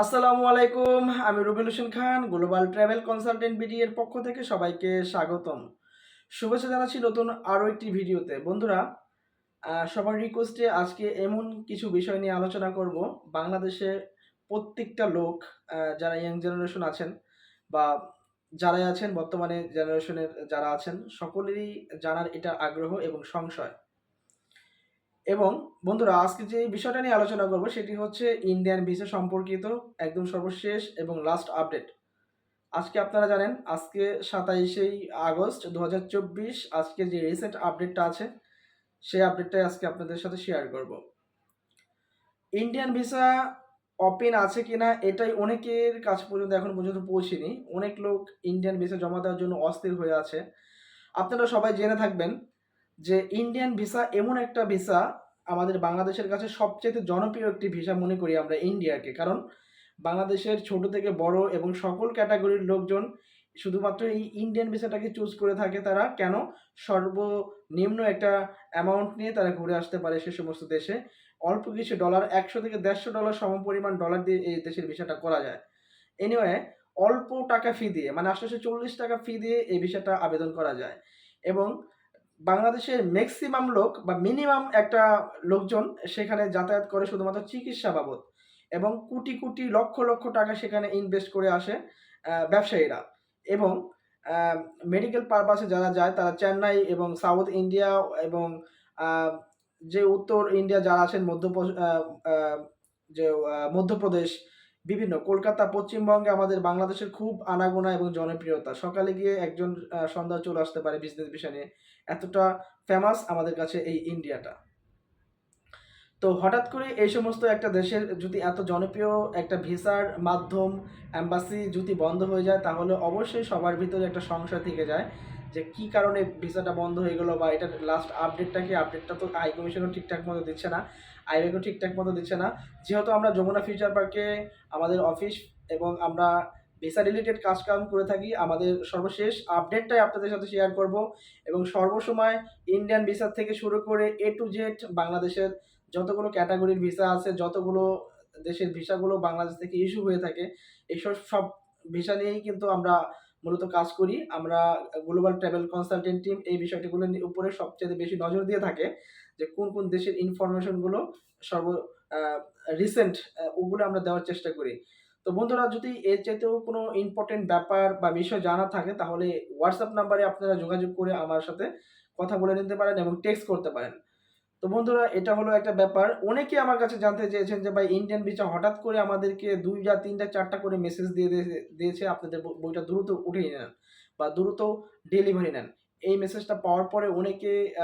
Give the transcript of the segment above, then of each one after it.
আসসালামু আলাইকুম, আমি Rubel Hossain Khan global travel consultant BD এর পক্ষ থেকে সবাইকে স্বাগতম। শুভেচ্ছা জানাচ্ছি নতুন আরও একটি ভিডিওতে। বন্ধুরা সবার রিকোয়েস্টে আজকে এমন কিছু বিষয় নিয়ে আলোচনা করব। বাংলাদেশে প্রত্যেকটা লোক যারা ইয়াং জেনারেশন আছেন বা যারাই আছেন, বর্তমানে জেনারেশনের যারা আছেন, সকলেরই জানার এটা আগ্রহ এবং সংশয়। এবং বন্ধুরা, আজকে যে বিষয়টা নিয়ে আলোচনা করব সেটি হচ্ছে ইন্ডিয়ান ভিসা সম্পর্কিত একদম সর্বশেষ এবং লাস্ট আপডেট আজকে আপনারা জানেন, আজকে সাতাইশেই আগস্ট দু হাজার চব্বিশ, আজকে যে রিসেন্ট আপডেটটা আছে, সেই আপডেটটাই আজকে আপনাদের সাথে শেয়ার করব। ইন্ডিয়ান ভিসা ওপেন আছে কিনা, এটাই অনেকের কাছ পর্যন্ত এখন পর্যন্ত পৌঁছেনি। অনেক লোক ইন্ডিয়ান ভিসা জমা দেওয়ার জন্য অস্থির হয়ে আছে। আপনারা সবাই জেনে থাকবেন যে ইন্ডিয়ান ভিসা এমন একটা ভিসা আমাদের বাংলাদেশের কাছে সবচেয়ে জনপ্রিয় একটি ভিসা মনে করি আমরা ইন্ডিয়াকে। কারণ বাংলাদেশের ছোট থেকে বড় এবং সকল ক্যাটাগরির লোকজন শুধুমাত্র এই ইন্ডিয়ান ভিসাটাকে চুজ করে থাকে তারা। কেন? সর্বনিম্ন একটা অ্যামাউন্ট নিয়ে তারা ঘুরে আসতে পারে সে সমস্ত দেশে। অল্প কিছু ডলার একশো থেকে দেড়শো ডলার সমপরিমাণ ডলার দিয়ে এই দেশের ভিসাটা করা যায়। এনিওয়ে অল্প টাকা ফি দিয়ে মানে আঠারোশো চল্লিশ টাকা ফি দিয়ে এই ভিসাটা আবেদন করা যায়। এবং বাংলাদেশের ম্যাক্সিমাম লোক বা মিনিমাম একটা লোকজন সেখানে যাতায়াত করে শুধুমাত্র চিকিৎসা বাবদ এবং কোটি কোটি লক্ষ লক্ষ টাকা সেখানে ইনভেস্ট করে আসে ব্যবসায়ীরা। এবং মেডিকেল পারপাসে যারা যায় তারা চেন্নাই এবং সাউথ ইন্ডিয়া এবং যে উত্তর ইন্ডিয়া যারা আছেন মধ্য যে মধ্যপ্রদেশ বিভিন্ন, কলকাতা, পশ্চিমবঙ্গে আমাদের বাংলাদেশের খুব আনাগোনা এবং জনপ্রিয়তা। সকালে গিয়ে একজন সন্ধ্যা চলে আসতে পারে বিজনেস বিষয় নিয়ে। এতটা ফেমাস আমাদের কাছে এই ইন্ডিয়াটা। তো হঠাৎ করে এই সমস্ত একটা দেশের যদি এত জনপ্রিয় একটা ভিসার মাধ্যম অ্যাম্বাসি যদি বন্ধ হয়ে যায়, তাহলে অবশ্যই সবার ভিতরে একটা সংশয় থেকে যায়। যে কি কারণে ভিসাটা বন্ধ হয়ে গেলো বা এটার লাস্ট আপডেটটা কি? আপডেটটা তো হাই কমিশনও ঠিকঠাক মতো দিচ্ছে না আইবেকও ঠিকঠাক মতো দিচ্ছে না। যেহেতু আমরা যমুনা ফিউচার পার্কে আমাদের অফিস এবং আমরা ভিসা রিলেটেড কাজকাম করে থাকি, আমাদের সর্বশেষ আপডেটটাই আপনাদের সাথে শেয়ার করব এবং সর্বসময় ইন্ডিয়ান ভিসা থেকে শুরু করে এ টু জেড বাংলাদেশের যতগুলো ক্যাটাগরির ভিসা আছে, যতগুলো দেশের ভিসাগুলো বাংলাদেশ থেকে ইস্যু হয়ে থাকে, এইসব সব ভিসা নিয়েই কিন্তু আমরা মূলত কাজ করি। আমরা গ্লোবাল ট্রাভেল কনসালটেন্ট টিম এই বিষয়টিগুলো উপরে সবচেয়ে বেশি নজর দিয়ে থাকে যে কোন কোন দেশের ইনফরমেশনগুলো সর্ব রিসেন্ট ওগুলো আমরা দেওয়ার চেষ্টা করি। তো বন্ধুরা, যদি এর চাইতেও কোনো ইম্পর্টেন্ট ব্যাপার বা বিষয় জানা থাকে, তাহলে হোয়াটসঅ্যাপ নাম্বারে আপনারা যোগাযোগ করে আমার সাথে কথা বলে নিতে পারেন এবং টেক্সট করতে পারেন। তো বন্ধুরা, এটা হলো একটা ব্যাপার। অনেকে আমার কাছে জানতে চেয়েছেন যে, ভাই ইন্ডিয়ান ভিসা হঠাৎ করে আমাদেরকে দুইটা তিনটা, চারটা করে মেসেজ দিয়ে দিয়ে- দিয়েছে, আপনাদের বই- বইটা দ্রুত উঠিয়ে নেন বা দ্রুত ডেলিভারি নেন। এই মেসেজটা পাওয়ার পরে অনেকে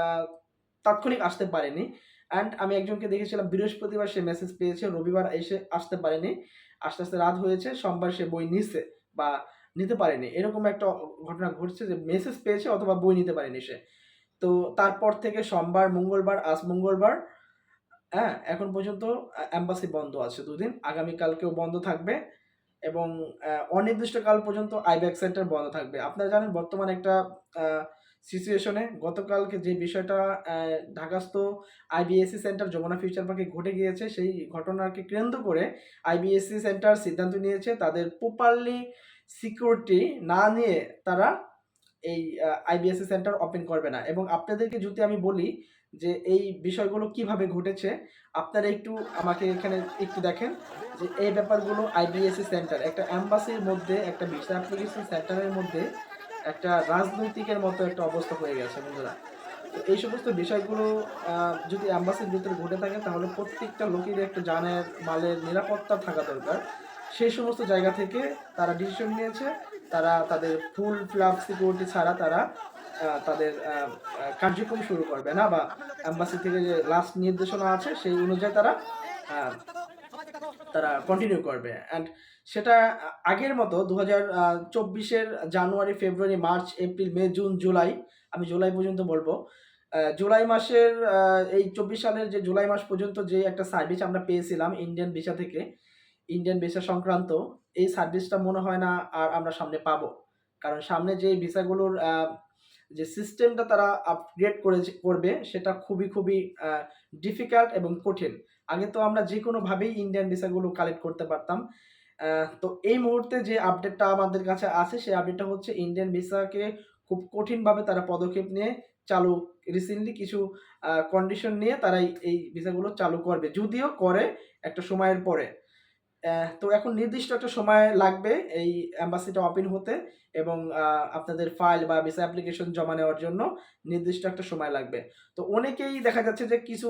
তাৎক্ষণিক আসতে পারেনি। অ্যান্ড আমি একজনকে দেখেছিলাম, বৃহস্পতিবার সে মেসেজ পেয়েছে, রবিবার এসে আসতে পারেনি। আস্তে আস্তে রাত হয়েছে, সোমবার সে বই নিচ্ছে বা নিতে পারেনি। এরকম একটা ঘটনা ঘটছে যে মেসেজ পেয়েছে অথবা বই নিতে পারেনি সে। তো তারপর থেকে সোমবার, মঙ্গলবার, আজ মঙ্গলবার হ্যাঁ এখন পর্যন্ত অ্যাম্বাসি বন্ধ আছে দুদিন। আগামীকালকেও বন্ধ থাকবে এবং অনির্দিষ্টকাল পর্যন্ত আইব্যাক সেন্টার বন্ধ থাকবে। আপনারা জানেন, বর্তমানে একটা সিচুয়েশনে গতকালকে যে বিষয়টা ঢাকাস্থ আইবিএসসি সেন্টার যমুনা ফিউচার পার্কে ঘটে গিয়েছে, সেই ঘটনাকে কেন্দ্র করে আইবিএসসি সেন্টার সিদ্ধান্ত নিয়েছে তাদের প্রপারলি সিকিউরিটি না নিয়ে তারা এই আইবিএসসি সেন্টার ওপেন করবে না। এবং আপনাদেরকে যদি আমি বলি যে এই বিষয়গুলো কীভাবে ঘটেছে, আপনারা একটু আমাকে এখানে একটু দেখেন যে এই ব্যাপারগুলো আইবিএসসি সেন্টার একটা অ্যাম্বাসির মধ্যে একটা ভিসা অ্যাপ্লিকেশন সেন্টারের মধ্যে একটা রাজনৈতিকের মতো একটা অবস্থা হয়ে গেছে বন্ধুরা। তো এই সমস্ত বিষয়গুলো যদি অ্যাম্বাসির ভিতরে ঘটে থাকে তাহলে প্রত্যেকটা লোকের একটা জানের মালের নিরাপত্তা থাকা দরকার। সেই সমস্ত জায়গা থেকে তারা ডিসিশন নিয়েছে। তারা তাদের ফুল ফ্লাপ সিকিউরিটি ছাড়া তারা তাদের কার্যক্রম শুরু করবে না বা অ্যাম্বাসি থেকে যে লাস্ট নির্দেশনা আছে সেই অনুযায়ী তারা তারা কন্টিনিউ করবে। অ্যান্ড সেটা আগের মতো দু হাজার চব্বিশের January, February, March, April, May, June, July, আমি জুলাই পর্যন্ত বলব জুলাই মাসের এই চব্বিশ সালের যে জুলাই মাস পর্যন্ত যে একটা সার্ভিস আমরা পেয়েছিলাম ইন্ডিয়ান ভিসা থেকে ইন্ডিয়ান ভিসা সংক্রান্ত এই সার্ভিসটা মনে হয় না আর আমরা সামনে পাবো। কারণ সামনে যে ভিসাগুলোর যে সিস্টেমটা তারা আপগ্রেড করে করবে সেটা খুবই খুবই ডিফিকাল্ট এবং কঠিন। আগে তো আমরা যে কোনোভাবেই ইন্ডিয়ান ভিসাগুলো কালেক্ট করতে পারতাম। তো এই মুহূর্তে যে আপডেটটা আমাদের কাছে আছে, সেই আপডেটটা হচ্ছে ইন্ডিয়ান ভিসাকে খুব কঠিনভাবে তারা পদক্ষেপ নিয়ে চালু রিসেন্টলি কিছু কন্ডিশন নিয়ে তারা এই- ভিসাগুলো চালু করবে। যদিও করে একটা সময়ের পরে। তো এখন নির্দিষ্ট একটা সময় লাগবে এই অ্যাম্বাসিটা ওপেন হতে এবং আপনাদের ফাইল বা ভিসা অ্যাপ্লিকেশন জমা নেওয়ার জন্য নির্দিষ্ট একটা সময় লাগবে। তো অনেকেই দেখা যাচ্ছে যে কিছু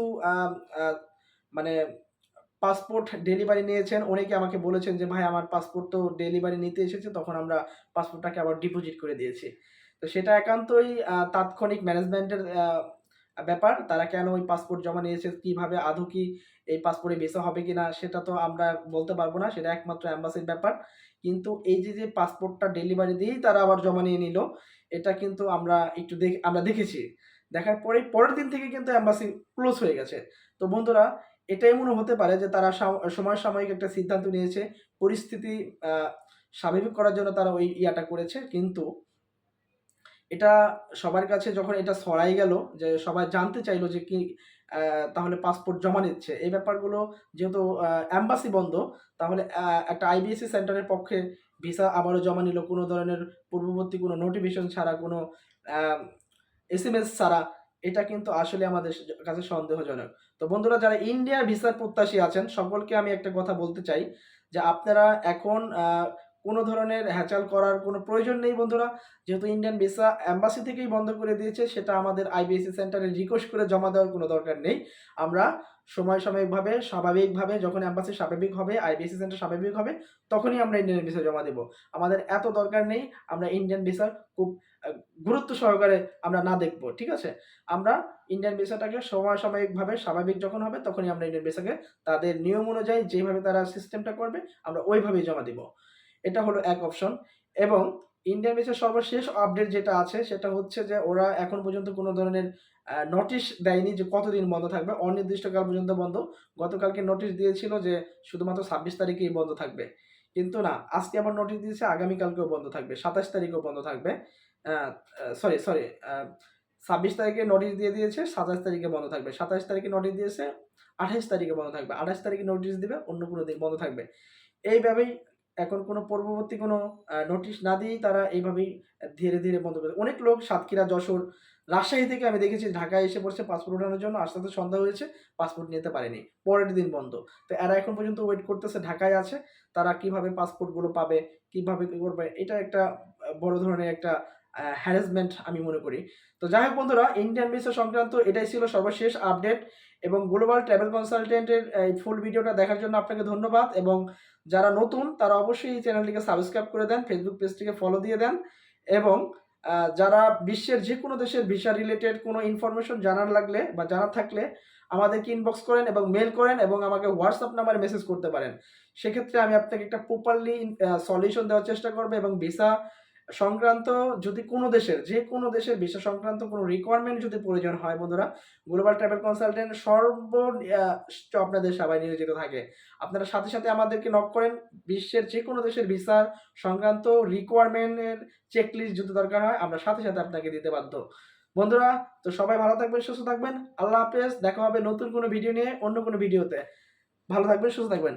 মানে পাসপোর্ট ডেলিভারি নিয়েছেন, অনেকে আমাকে বলেছেন যে, ভাই, আমার পাসপোর্ট তো ডেলিভারি নিতে এসেছে, তখন আমরা পাসপোর্টটাকে আবার ডিপোজিট করে দিয়েছি। তো সেটা একান্তই তাৎক্ষণিক ম্যানেজমেন্টের ব্যাপার, তারা কেন ওই পাসপোর্ট জমা নিয়েছে, কীভাবে, আদৌ কি এই পাসপোর্টে ভিসা হবে কি না সেটা তো আমরা বলতে পারব না, সেটা একমাত্র অ্যাম্বাসির ব্যাপার। কিন্তু এই যে যে পাসপোর্টটা ডেলিভারি দিয়েই তারা আবার জমা নিয়ে নিল, এটা কিন্তু আমরা একটু দেখ, আমরা দেখেছি। দেখার পরে পরের দিন থেকে কিন্তু অ্যাম্বাসি ক্লোজ হয়ে গেছে। তো বন্ধুরা, এটাই মনে হতে পারে যে, তারা সাম- সময় সাময়িক একটা সিদ্ধান্ত নিয়েছে, পরিস্থিতি স্বাভাবিক করার জন্য তারা ওই ইয়াটা করেছে। কিন্তু এটা সবার কাছে যখন এটা ছড়াই গেল যে সবাই জানতে চাইলো যে কি তাহলে পাসপোর্ট জমা নিচ্ছে, এই ব্যাপারগুলো যেহেতু অ্যাম্বাসি বন্ধ, তাহলে একটা আইবিএসসি সেন্টারের পক্ষে ভিসা আবারও জমা নিল, কোনো ধরনের পূর্ববর্তী কোনো নোটিফিকেশন ছাড়া, কোনো এস এম এস ছাড়া, এটা কিন্তু আসলে আমাদের কাছে সন্দেহজনক। তো বন্ধুরা, যারা ইন্ডিয়ার ভিসার প্রত্যাশী আছেন, সকলকে আমি একটা কথা বলতে চাই যে আপনারা এখন কোনো ধরনের হ্যাচাল করার কোনো প্রয়োজন নেই বন্ধুরা। যেহেতু ইন্ডিয়ান ভিসা অ্যাম্বাসি থেকেই বন্ধ করে দিয়েছে, সেটা আমাদের আইবিএসসি সেন্টারে রিকোয়েস্ট করে জমা দেওয়ার কোনো দরকার নেই। আমরা সময় সাময়িকভাবে স্বাভাবিকভাবে যখন অ্যাম্বাসি স্বাভাবিক হবে আইবিএসসি সেন্টার স্বাভাবিক হবে, তখনই আমরা ইন্ডিয়ান ভিসা জমা দেব। আমাদের এত দরকার নেই, আমরা ইন্ডিয়ান ভিসার খুব গুরুত্ব সহকারে আমরা না দেখব, ঠিক আছে? আমরা ইন্ডিয়ান ভিসাটাকে সময় সাময়িকভাবে স্বাভাবিক যখন হবে, তখনই আমরা ইন্ডিয়ান ভিসাকে তাদের নিয়ম অনুযায়ী যেভাবে তারা সিস্টেমটা করবে, আমরা ওইভাবেই জমা দিব। এটা হলো এক অপশন এবং ইন্ডিয়ান ভিসার সর্বশেষ আপডেট যেটা আছে, সেটা হচ্ছে যে ওরা এখন পর্যন্ত কোনো ধরনের নোটিশ দেয়নি যে কতদিন বন্ধ থাকবে। অনির্দিষ্টকাল পর্যন্ত বন্ধ। গতকালকে নোটিশ দিয়েছিল যে শুধুমাত্র ছাব্বিশ তারিখেই বন্ধ থাকবে। কিন্তু না, আজকে আবার নোটিশ দিয়েছে, আগামীকালকেও বন্ধ থাকবে, সাতাশ তারিখেও বন্ধ থাকবে। সরি সরি ছাব্বিশ তারিখে নোটিশ দিয়ে দিয়েছে, সাতাশ তারিখে বন্ধ থাকবে। সাতাশ তারিখে নোটিশ দিয়েছে, আঠাশ তারিখে বন্ধ থাকবে। আঠাশ তারিখে নোটিশ দিবে, অন্য কোনো দিন বন্ধ থাকবে। এইভাবেই এখন কোনো পূর্ববর্তী কোনো নোটিশ না দিয়েই তারা এইভাবেই ধীরে ধীরে বন্ধ করে অনেক লোক সাতক্ষীরা, যশোর, রাজশাহী থেকে আমি দেখেছি ঢাকায় এসে পড়ছে পাসপোর্ট ওঠানোর জন্য আসতে তো সন্ধ্যা হয়েছে পাসপোর্ট নিতে পারেনি। পরের দিন বন্ধ। তো এরা এখন পর্যন্ত ওয়েট করতেছে, ঢাকায় আছে, তারা কীভাবে পাসপোর্টগুলো পাবে, কীভাবে কী করবে, এটা একটা বড় ধরনের একটা হ্যারাসমেন্ট আমি মনে করি। তো যাই হোক বন্ধুরা ইন্ডিয়ান ভিসা সংক্রান্ত এটাই ছিল সর্বশেষ আপডেট এবং গ্লোবাল ট্রাভেল কনসালটেন্টের এই ফুল ভিডিওটা দেখার জন্য আপনাকে ধন্যবাদ এবং যারা নতুন, তারা অবশ্যই এই চ্যানেলটিকে সাবস্ক্রাইব করে দেন ফেসবুক পেজটিকে ফলো দিয়ে দেন এবং যারা বিশ্বের যে কোনো দেশের ভিসা রিলেটেড কোনো ইনফরমেশন জানার লাগলে বা জানার থাকলে আমাদেরকে ইনবক্স করেন এবং মেল করেন এবং আমাকে হোয়াটসঅ্যাপ নাম্বারে মেসেজ করতে পারেন। সেক্ষেত্রে আমি আপনাকে একটা প্রপারলি সলিউশন দেওয়ার চেষ্টা করব এবং ভিসা সংক্রান্ত যদি কোনো দেশের, যে কোনো দেশের ভিসা সংক্রান্ত কোনো রিকোয়ারমেন্ট যদি প্রয়োজন হয় বন্ধুরা গ্লোবাল ট্রাভেল কনসালটেন্ট সর্ব আপনাদের সবাই নিয়োজিত থাকে। আপনারা সাথে সাথে আমাদেরকে নক করেন, বিশ্বের যে কোনো দেশের ভিসা সংক্রান্ত রিকোয়ারমেন্টের চেকলিস্ট যদি দরকার হয়, আমরা সাথে সাথে আপনাকে দিতে বাধ্য। বন্ধুরা, তো সবাই ভালো থাকবেন, সুস্থ থাকবেন। আল্লাহ হাফেজ, দেখা হবে নতুন কোনো ভিডিও নিয়ে অন্য কোনো ভিডিওতে ভালো থাকবেন, সুস্থ থাকবেন।